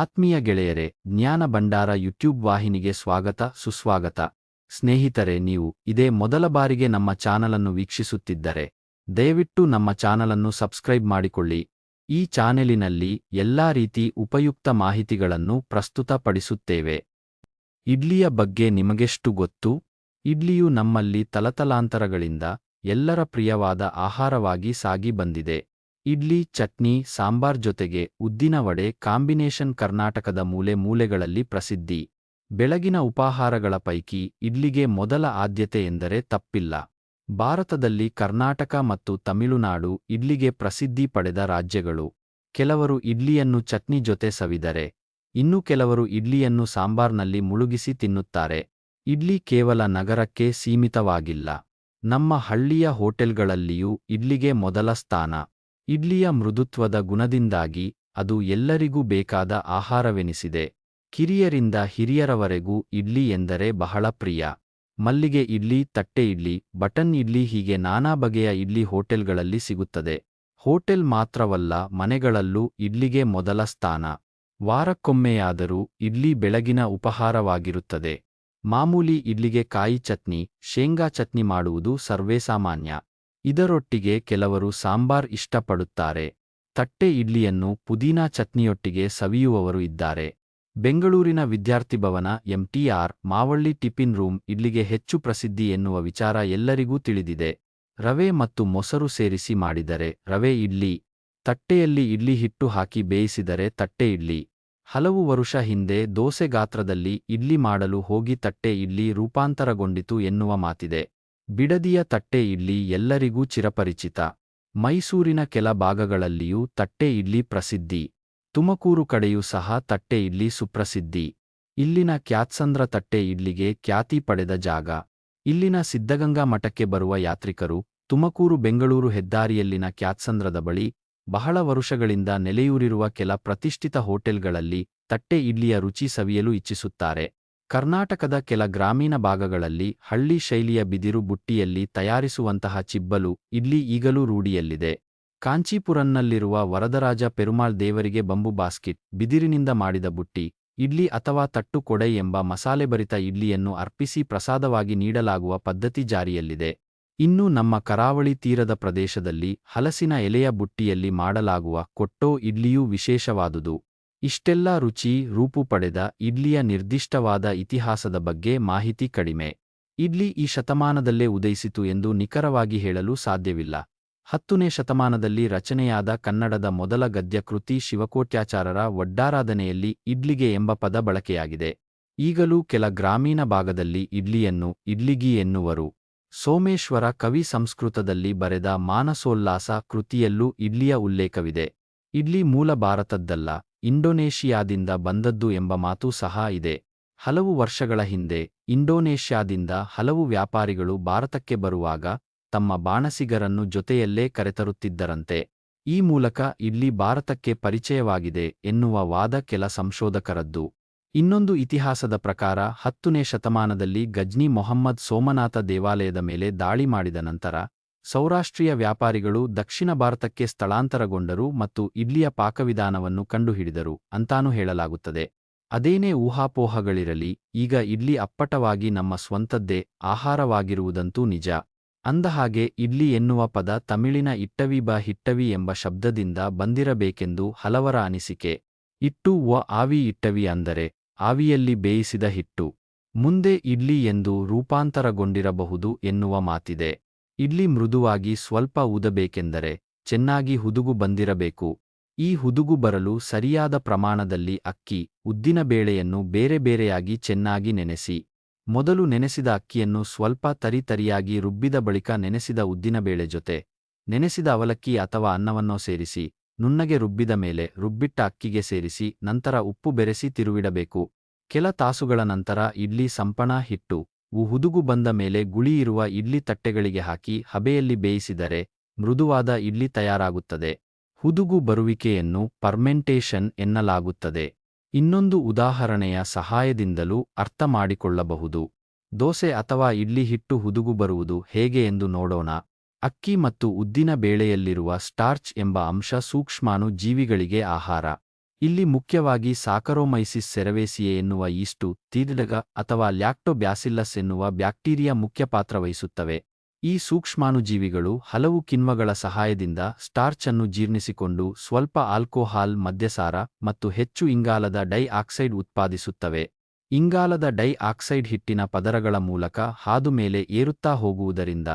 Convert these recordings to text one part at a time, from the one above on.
ಆತ್ಮೀಯ ಗೆಳೆಯರೆ, ಜ್ಞಾನ ಭಂಡಾರ ಯೂಟ್ಯೂಬ್ ವಾಹಿನಿಗೆ ಸ್ವಾಗತ, ಸುಸ್ವಾಗತ. ಸ್ನೇಹಿತರೆ, ನೀವು ಇದೇ ಮೊದಲ ಬಾರಿಗೆ ನಮ್ಮ ಚಾನಲನ್ನು ವೀಕ್ಷಿಸುತ್ತಿದ್ದರೆ, ದಯವಿಟ್ಟು ನಮ್ಮ ಚಾನಲನ್ನು ಸಬ್ಸ್ಕ್ರೈಬ್ ಮಾಡಿಕೊಳ್ಳಿ. ಈ ಚಾನೆಲಿನಲ್ಲಿ ಎಲ್ಲಾ ರೀತಿ ಉಪಯುಕ್ತ ಮಾಹಿತಿಗಳನ್ನು ಪ್ರಸ್ತುತಪಡಿಸುತ್ತೇವೆ. ಇಡ್ಲಿಯ ಬಗ್ಗೆ ನಿಮಗೆಷ್ಟು ಗೊತ್ತು? ಇಡ್ಲಿಯು ನಮ್ಮಲ್ಲಿ ತಲತಲಾಂತರಗಳಿಂದ ಎಲ್ಲರ ಪ್ರಿಯವಾದ ಆಹಾರವಾಗಿ ಸಾಗಿ ಬಂದಿದೆ. ಇಡ್ಲಿ, ಚಟ್ನಿ, ಸಾಂಬಾರ್ ಜೊತೆಗೆ ಉದ್ದಿನ ವಡೆ ಕಾಂಬಿನೇಷನ್ ಕರ್ನಾಟಕದ ಮೂಲೆ ಮೂಲೆಗಳಲ್ಲಿ ಪ್ರಸಿದ್ಧಿ. ಬೆಳಗಿನ ಉಪಾಹಾರಗಳ ಪೈಕಿ ಇಡ್ಲಿಗೆ ಮೊದಲ ಆದ್ಯತೆ ಎಂದರೆ ತಪ್ಪಿಲ್ಲ. ಭಾರತದಲ್ಲಿ ಕರ್ನಾಟಕ ಮತ್ತು ತಮಿಳುನಾಡು ಇಡ್ಲಿಗೆ ಪ್ರಸಿದ್ಧಿ ಪಡೆದ ರಾಜ್ಯಗಳು. ಕೆಲವರು ಇಡ್ಲಿಯನ್ನು ಚಟ್ನಿ ಜೊತೆ ಸವಿದರೆ, ಇನ್ನು ಕೆಲವರು ಇಡ್ಲಿಯನ್ನು ಸಾಂಬಾರ್ನಲ್ಲಿ ಮುಳುಗಿಸಿ ತಿನ್ನುತ್ತಾರೆ. ಇಡ್ಲಿ ಕೇವಲ ನಗರಕ್ಕೆ ಸೀಮಿತವಾಗಿಲ್ಲ. ನಮ್ಮ ಹಳ್ಳಿಯ ಹೋಟೆಲ್ಗಳಲ್ಲಿಯೂ ಇಡ್ಲಿಗೆ ಮೊದಲ ಸ್ಥಾನ. ಇಡ್ಲಿಯ ಮೃದುತ್ವದ ಗುಣದಿಂದಾಗಿ ಅದು ಎಲ್ಲರಿಗೂ ಬೇಕಾದ ಆಹಾರವೆನಿಸಿದೆ. ಕಿರಿಯರಿಂದ ಹಿರಿಯರವರೆಗೂ ಇಡ್ಲಿ ಎಂದರೆ ಬಹಳ ಪ್ರಿಯ. ಮಲ್ಲಿಗೆ ಇಡ್ಲಿ, ತಟ್ಟೆ ಇಡ್ಲಿ, ಬಟನ್ ಇಡ್ಲಿ ಹೀಗೆ ನಾನಾ ಬಗೆಯ ಇಡ್ಲಿ ಹೋಟೆಲ್ಗಳಲ್ಲಿ ಸಿಗುತ್ತದೆ. ಹೋಟೆಲ್ ಮಾತ್ರವಲ್ಲ, ಮನೆಗಳಲ್ಲೂ ಇಡ್ಲಿಗೆ ಮೊದಲ ಸ್ಥಾನ. ವಾರಕ್ಕೊಮ್ಮೆಯಾದರೂ ಇಡ್ಲಿ ಬೆಳಗಿನ ಉಪಹಾರವಾಗಿರುತ್ತದೆ. ಮಾಮೂಲಿ ಇಡ್ಲಿಗೆ ಕಾಯಿ ಚಟ್ನಿ, ಶೇಂಗಾ ಚಟ್ನಿ ಮಾಡುವುದು ಸರ್ವೇಸಾಮಾನ್ಯ ಇದರೊಟ್ಟಿಗೆ ಕೆಲವರು ಸಾಂಬಾರ್ ಇಷ್ಟಪಡುತ್ತಾರೆ. ತಟ್ಟೆ ಇಡ್ಲಿಯನ್ನು ಪುದೀನಾ ಚಟ್ನಿಯೊಟ್ಟಿಗೆ ಸವಿಯುವವರು ಇದ್ದಾರೆ. ಬೆಂಗಳೂರಿನ ವಿದ್ಯಾರ್ಥಿ ಭವನ, ಎಂಟಿಆರ್, ಮಾವಳ್ಳಿ ಟಿಫಿನ್ ರೂಮ್ ಇಡ್ಲಿಗೆ ಹೆಚ್ಚು ಪ್ರಸಿದ್ಧಿ ಎನ್ನುವ ವಿಚಾರ ಎಲ್ಲರಿಗೂ ತಿಳಿದಿದೆ. ರವೆ ಮತ್ತು ಮೊಸರು ಸೇರಿಸಿ ಮಾಡಿದರೆ ರವೆ ಇಡ್ಲಿ, ತಟ್ಟೆಯಲ್ಲಿ ಇಡ್ಲಿ ಹಿಟ್ಟು ಹಾಕಿ ಬೇಯಿಸಿದರೆ ತಟ್ಟೆ ಇಡ್ಲಿ. ಹಲವು ವರುಷ ಹಿಂದೆ ದೋಸೆ ಗಾತ್ರದಲ್ಲಿ ಇಡ್ಲಿ ಮಾಡಲು ಹೋಗಿ ತಟ್ಟೆ ಇಡ್ಲಿ ರೂಪಾಂತರಗೊಂಡಿತು ಎನ್ನುವ ಮಾತಿದೆ. ಬಿಡದಿಯ ತಟ್ಟೆ ಇಡ್ಲಿ ಎಲ್ಲರಿಗೂ ಚಿರಪರಿಚಿತ. ಮೈಸೂರಿನ ಕೆಲ ಭಾಗಗಳಲ್ಲಿಯೂ ತಟ್ಟೆ ಇಡ್ಲಿ ಪ್ರಸಿದ್ಧಿ. ತುಮಕೂರು ಕಡೆಯೂ ಸಹ ತಟ್ಟೆ ಇಡ್ಲಿ ಸುಪ್ರಸಿದ್ಧಿ. ಇಲ್ಲಿನ ಕ್ಯಾತ್ಸಂದ್ರ ತಟ್ಟೆ ಇಡ್ಲಿಗೆ ಖ್ಯಾತಿ ಪಡೆದ ಜಾಗ. ಇಲ್ಲಿನ ಸಿದ್ಧಗಂಗಾ ಮಠಕ್ಕೆ ಬರುವ ಯಾತ್ರಿಕರು, ತುಮಕೂರು ಬೆಂಗಳೂರು ಹೆದ್ದಾರಿಯಲ್ಲಿನ ಕ್ಯಾತ್ಸಂದ್ರದ ಬಳಿ, ಬಹಳ ವರುಷಗಳಿಂದ ನೆಲೆಯೂರಿರುವ ಕೆಲ ಪ್ರತಿಷ್ಠಿತ ಹೋಟೆಲ್ಗಳಲ್ಲಿ ತಟ್ಟೆ ಇಡ್ಲಿಯ ರುಚಿ ಸವಿಯಲು ಇಚ್ಛಿಸುತ್ತಾರೆ. ಕರ್ನಾಟಕದ ಕೆಲ ಗ್ರಾಮೀಣ ಭಾಗಗಳಲ್ಲಿ ಹಳ್ಳಿ ಶೈಲಿಯ ಬಿದಿರು ಬುಟ್ಟಿಯಲ್ಲಿ ತಯಾರಿಸುವಂತಹ ಚಿಬ್ಬಲು ಇಡ್ಲಿ ಈಗಲೂ ರೂಢಿಯಲ್ಲಿದೆ. ಕಾಂಚೀಪುರಂನಲ್ಲಿರುವ ವರದರಾಜ ಪೆರುಮಾಳ್ ದೇವರಿಗೆ ಬಂಬು ಬಾಸ್ಕೆಟ್, ಬಿದಿರಿನಿಂದ ಮಾಡಿದ ಬುಟ್ಟಿ, ಇಡ್ಲಿ ಅಥವಾ ತಟ್ಟು ಕೊಡೈ ಎಂಬ ಮಸಾಲೆಭರಿತ ಇಡ್ಲಿಯನ್ನು ಅರ್ಪಿಸಿ ಪ್ರಸಾದವಾಗಿ ನೀಡಲಾಗುವ ಪದ್ಧತಿ ಜಾರಿಯಲ್ಲಿದೆ. ಇನ್ನು ನಮ್ಮ ಕರಾವಳಿ ತೀರದ ಪ್ರದೇಶದಲ್ಲಿ ಹಲಸಿನ ಎಲೆಯ ಬುಟ್ಟಿಯಲ್ಲಿ ಮಾಡಲಾಗುವ ಕೊಟ್ಟೋ ಇಡ್ಲಿಯೂ ವಿಶೇಷವಾದುದು. ಇಷ್ಟೆಲ್ಲ ರುಚಿ, ರೂಪು ಪಡೆದ ಇಡ್ಲಿಯ ನಿರ್ದಿಷ್ಟವಾದ ಇತಿಹಾಸದ ಬಗ್ಗೆ ಮಾಹಿತಿ ಕಡಿಮೆ. ಇಡ್ಲಿ ಈ ಶತಮಾನದಲ್ಲೇ ಉದಯಿಸಿತು ಎಂದು ನಿಖರವಾಗಿ ಹೇಳಲು ಸಾಧ್ಯವಿಲ್ಲ. ಹತ್ತನೇ ಶತಮಾನದಲ್ಲಿ ರಚನೆಯಾದ ಕನ್ನಡದ ಮೊದಲ ಗದ್ಯಕೃತಿ ಶಿವಕೋಟ್ಯಾಚಾರರ ಒಡ್ಡಾರಾಧನೆಯಲ್ಲಿ ಇಡ್ಲಿಗೆ ಎಂಬ ಪದ ಬಳಕೆಯಾಗಿದೆ. ಈಗಲೂ ಕೆಲ ಗ್ರಾಮೀಣ ಭಾಗದಲ್ಲಿ ಇಡ್ಲಿಯನ್ನು ಇಡ್ಲಿಗಿ ಎನ್ನುವರು. ಸೋಮೇಶ್ವರ ಕವಿ ಸಂಸ್ಕೃತದಲ್ಲಿ ಬರೆದ ಮಾನಸೋಲ್ಲಾಸ ಕೃತಿಯಲ್ಲೂ ಇಡ್ಲಿಯ ಉಲ್ಲೇಖವಿದೆ. ಇಡ್ಲಿ ಮೂಲ ಭಾರತದ್ದಲ್ಲ. ಇಂಡೋನೇಷಿಯಾದಿಂದ ಬಂದದ್ದು ಎಂಬ ಮಾತೂ ಸಹ ಇದೆ. ಹಲವು ವರ್ಷಗಳ ಹಿಂದೆ ಇಂಡೋನೇಷ್ಯಾದಿಂದ ಹಲವು ವ್ಯಾಪಾರಿಗಳು ಭಾರತಕ್ಕೆ ಬರುವಾಗ ತಮ್ಮ ಬಾಣಸಿಗರನ್ನು ಜೊತೆಯಲ್ಲೇ ಕರೆತರುತ್ತಿದ್ದರಂತೆ. ಈ ಮೂಲಕ ಇಲ್ಲಿ ಭಾರತಕ್ಕೆ ಪರಿಚಯವಾಗಿದೆ ಎನ್ನುವ ವಾದ ಕೆಲ ಸಂಶೋಧಕರದ್ದು. ಇನ್ನೊಂದು ಇತಿಹಾಸದ ಪ್ರಕಾರ ಹತ್ತನೇ ಶತಮಾನದಲ್ಲಿ ಗಜ್ನಿ ಮೊಹಮ್ಮದ್ ಸೋಮನಾಥ ದೇವಾಲಯದ ಮೇಲೆ ದಾಳಿ ಮಾಡಿದ ನಂತರ ಸೌರಾಷ್ಟ್ರೀಯ ವ್ಯಾಪಾರಿಗಳು ದಕ್ಷಿಣ ಭಾರತಕ್ಕೆ ಸ್ಥಳಾಂತರಗೊಂಡರು ಮತ್ತು ಇಡ್ಲಿಯ ಪಾಕವಿಧಾನವನ್ನು ಕಂಡುಹಿಡಿದರು ಅಂತಾನೂ ಹೇಳಲಾಗುತ್ತದೆ. ಅದೇನೇ ಊಹಾಪೋಹಗಳಿರಲಿ, ಈಗ ಇಡ್ಲಿ ಅಪ್ಪಟವಾಗಿ ನಮ್ಮ ಸ್ವಂತದ್ದೇ, ಆಹಾರವಾಗಿರುವುದಂತೂ ನಿಜ. ಅಂದಹಾಗೆ, ಇಡ್ಲಿ ಎನ್ನುವ ಪದ ತಮಿಳಿನ ಇಟ್ಟವಿ ಬ ಹಿಟ್ಟವಿ ಎಂಬ ಶಬ್ದದಿಂದ ಬಂದಿರಬೇಕೆಂದು ಹಲವರ ಅನಿಸಿಕೆ. ಇಟ್ಟು ವ ಆವಿ ಇಟ್ಟವಿ ಅಂದರೆ, ಆವಿಯಲ್ಲಿ ಬೇಯಿಸಿದ ಹಿಟ್ಟು. ಮುಂದೆ ಇಡ್ಲಿ ಎಂದು ರೂಪಾಂತರಗೊಂಡಿರಬಹುದು ಎನ್ನುವ ಮಾತಿದೆ. ಇಡ್ಲಿ ಮೃದುವಾಗಿ ಸ್ವಲ್ಪ ಊದಬೇಕೆಂದರೆ ಚೆನ್ನಾಗಿ ಹುದುಗು ಬಂದಿರಬೇಕು. ಈ ಹುದುಗು ಬರಲು ಸರಿಯಾದ ಪ್ರಮಾಣದಲ್ಲಿ ಅಕ್ಕಿ ಉದ್ದಿನಬೇಳೆಯನ್ನು ಬೇರೆ ಬೇರೆಯಾಗಿ ಚೆನ್ನಾಗಿ ನೆನೆಸಿ. ಮೊದಲು ನೆನೆಸಿದ ಅಕ್ಕಿಯನ್ನು ಸ್ವಲ್ಪ ತರಿತರಿಯಾಗಿ ರುಬ್ಬಿದ ಬಳಿಕ ನೆನೆಸಿದ ಉದ್ದಿನಬೇಳೆ ಜೊತೆ, ನೆನೆಸಿದ ಅವಲಕ್ಕಿ ಅಥವಾ ಅನ್ನವನ್ನೋ ಸೇರಿಸಿ, ನುಣ್ಣಗೆ ರುಬ್ಬಿದ ಮೇಲೆ ರುಬ್ಬಿಟ್ಟ ಅಕ್ಕಿಗೆ ಸೇರಿಸಿ, ನಂತರ ಉಪ್ಪು ಬೆರೆಸಿ ತಿರುವಿಡಬೇಕು. ಕೆಲ ತಾಸುಗಳ ನಂತರ ಇಡ್ಲಿ ಸಂಪಣ ಹಿಟ್ಟು. ಹುದುಗು ಬಂದ ಮೇಲೆ ಗುಳಿಯಿರುವ ಇಡ್ಲಿ ತಟ್ಟೆಗಳಿಗೆ ಹಾಕಿ ಹಬೆಯಲ್ಲಿ ಬೇಯಿಸಿದರೆ ಮೃದುವಾದ ಇಡ್ಲಿ ತಯಾರಾಗುತ್ತದೆ. ಹುದುಗು ಬರುವಿಕೆಯನ್ನು ಪರ್ಮೆಂಟೇಷನ್ ಎನ್ನಲಾಗುತ್ತದೆ. ಇನ್ನೊಂದು ಉದಾಹರಣೆಯ ಸಹಾಯದಿಂದಲೂ ಅರ್ಥ ಮಾಡಿಕೊಳ್ಳಬಹುದು. ದೋಸೆ ಅಥವಾ ಇಡ್ಲಿ ಹಿಟ್ಟು ಹುದುಗು ಬರುವುದು ಹೇಗೆ ಎಂದು ನೋಡೋಣ. ಅಕ್ಕಿ ಮತ್ತು ಉದ್ದಿನ ಬೇಳೆಯಲ್ಲಿರುವ ಸ್ಟಾರ್ಚ್ ಎಂಬ ಅಂಶ ಸೂಕ್ಷ್ಮಾನು ಜೀವಿಗಳಿಗೆ ಆಹಾರ. ಇಲ್ಲಿ ಮುಖ್ಯವಾಗಿ ಸಾಕರೋಮೈಸಿಸ್ ಸೆರವೇಸಿಯೆ ಎನ್ನುವ ಈಸ್ಟು, ತೀರ್ಡಗ ಅಥವಾ ಲ್ಯಾಕ್ಟೋಬ್ಯಾಸಿಲ್ಲಸ್ ಎನ್ನುವ ಬ್ಯಾಕ್ಟೀರಿಯಾ ಮುಖ್ಯ ಪಾತ್ರ ವಹಿಸುತ್ತವೆ. ಈ ಸೂಕ್ಷ್ಮಾಣುಜೀವಿಗಳು ಹಲವು ಕಿಣ್ವಗಳ ಸಹಾಯದಿಂದ ಸ್ಟಾರ್ಚ್ ಅನ್ನು ಜೀರ್ಣಿಸಿಕೊಂಡು ಸ್ವಲ್ಪ ಆಲ್ಕೋಹಾಲ್, ಮದ್ಯಸಾರ ಮತ್ತು ಹೆಚ್ಚು ಇಂಗಾಲದ ಡೈ ಆಕ್ಸೈಡ್ ಉತ್ಪಾದಿಸುತ್ತವೆ. ಇಂಗಾಲದ ಡೈ ಆಕ್ಸೈಡ್ ಹಿಟ್ಟಿನ ಪದರಗಳ ಮೂಲಕ ಹಾದು ಮೇಲೆ ಏರುತ್ತಾ ಹೋಗುವುದರಿಂದ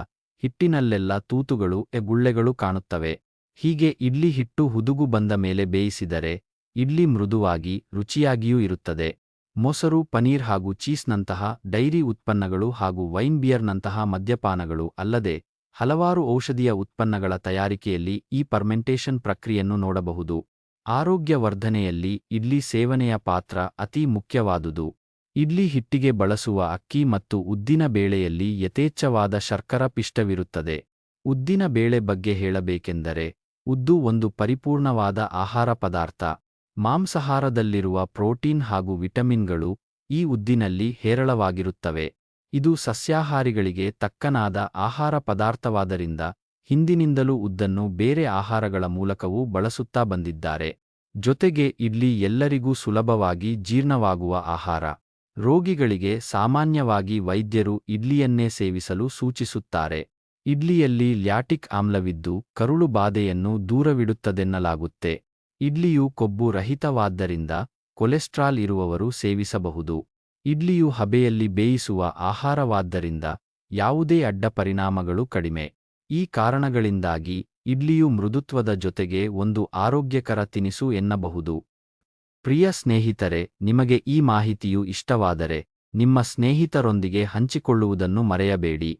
ಹಿಟ್ಟಿನಲ್ಲೆಲ್ಲ ತೂತುಗಳು, ಎ ಗುಳ್ಳೆಗಳು ಕಾಣುತ್ತವೆ. ಹೀಗೆ ಇಡ್ಲಿ ಹಿಟ್ಟು ಹುದುಗು ಬಂದ ಮೇಲೆ ಬೇಯಿಸಿದರೆ ಇಡ್ಲಿ ಮೃದುವಾಗಿ ರುಚಿಯಾಗಿಯೂ ಇರುತ್ತದೆ. ಮೊಸರು, ಪನೀರ್ ಹಾಗೂ ಚೀಸ್ನಂತಹ ಡೈರಿ ಉತ್ಪನ್ನಗಳು ಹಾಗೂ ವೈನ್ ಬಿಯರ್ನಂತಹ ಮದ್ಯಪಾನಗಳು ಅಲ್ಲದೆ ಹಲವಾರು ಔಷಧೀಯ ಉತ್ಪನ್ನಗಳ ತಯಾರಿಕೆಯಲ್ಲಿ ಈ ಪರ್ಮೆಂಟೇಷನ್ ಪ್ರಕ್ರಿಯೆಯನ್ನು ನೋಡಬಹುದು. ಆರೋಗ್ಯ ವರ್ಧನೆಯಲ್ಲಿ ಇಡ್ಲಿ ಸೇವನೆಯ ಪಾತ್ರ ಅತಿ ಮುಖ್ಯವಾದುದು. ಇಡ್ಲಿ ಹಿಟ್ಟಿಗೆ ಬಳಸುವ ಅಕ್ಕಿ ಮತ್ತು ಉದ್ದಿನ ಬೇಳೆಯಲ್ಲಿ ಯಥೇಚ್ಛವಾದ ಶರ್ಕರ ಪಿಷ್ಟವಿರುತ್ತದೆ. ಉದ್ದಿನ ಬೇಳೆ ಬಗ್ಗೆ ಹೇಳಬೇಕೆಂದರೆ, ಉದ್ದು ಒಂದು ಪರಿಪೂರ್ಣವಾದ ಆಹಾರ ಪದಾರ್ಥ. ಮಾಂಸಾಹಾರದಲ್ಲಿರುವ ಪ್ರೋಟೀನ್ ಹಾಗೂ ವಿಟಮಿನ್ಗಳು ಈ ಉದ್ದಿನಲ್ಲಿ ಹೇರಳವಾಗಿರುತ್ತವೆ. ಇದು ಸಸ್ಯಾಹಾರಿಗಳಿಗೆ ತಕ್ಕನಾದ ಆಹಾರ ಪದಾರ್ಥವಾದರಿಂದ ಹಿಂದಿನಿಂದಲೂ ಉದ್ದನ್ನು ಬೇರೆ ಆಹಾರಗಳ ಮೂಲಕವೂ ಬಳಸುತ್ತಾ ಬಂದಿದ್ದಾರೆ. ಜೊತೆಗೆ ಇಡ್ಲಿ ಎಲ್ಲರಿಗೂ ಸುಲಭವಾಗಿ ಜೀರ್ಣವಾಗುವ ಆಹಾರ. ರೋಗಿಗಳಿಗೆ ಸಾಮಾನ್ಯವಾಗಿ ವೈದ್ಯರು ಇಡ್ಲಿಯನ್ನೇ ಸೇವಿಸಲು ಸೂಚಿಸುತ್ತಾರೆ. ಇಡ್ಲಿಯಲ್ಲಿ ಲ್ಯಾಟಿಕ್ ಆಮ್ಲವಿದ್ದು ಕರುಳು ಬಾಧೆಯನ್ನು ದೂರವಿಡುತ್ತದೆನ್ನಲಾಗುತ್ತೆ. ಇಡ್ಲಿಯು ಕೊಬ್ಬು ರಹಿತವಾದ್ದರಿಂದ ಕೊಲೆಸ್ಟ್ರಾಲ್ ಇರುವವರು ಸೇವಿಸಬಹುದು. ಇಡ್ಲಿಯು ಹಬೆಯಲ್ಲಿ ಬೇಯಿಸುವ ಆಹಾರವಾದ್ದರಿಂದ ಯಾವುದೇ ಅಡ್ಡ ಪರಿಣಾಮಗಳು ಕಡಿಮೆ. ಈ ಕಾರಣಗಳಿಂದಾಗಿ ಇಡ್ಲಿಯು ಮೃದುತ್ವದ ಜೊತೆಗೆ ಒಂದು ಆರೋಗ್ಯಕರ ತಿನಿಸು ಎನ್ನಬಹುದು. ಪ್ರಿಯ ಸ್ನೇಹಿತರೆ, ನಿಮಗೆ ಈ ಮಾಹಿತಿಯು ಇಷ್ಟವಾದರೆ ನಿಮ್ಮ ಸ್ನೇಹಿತರೊಂದಿಗೆ ಹಂಚಿಕೊಳ್ಳುವುದನ್ನು ಮರೆಯಬೇಡಿ.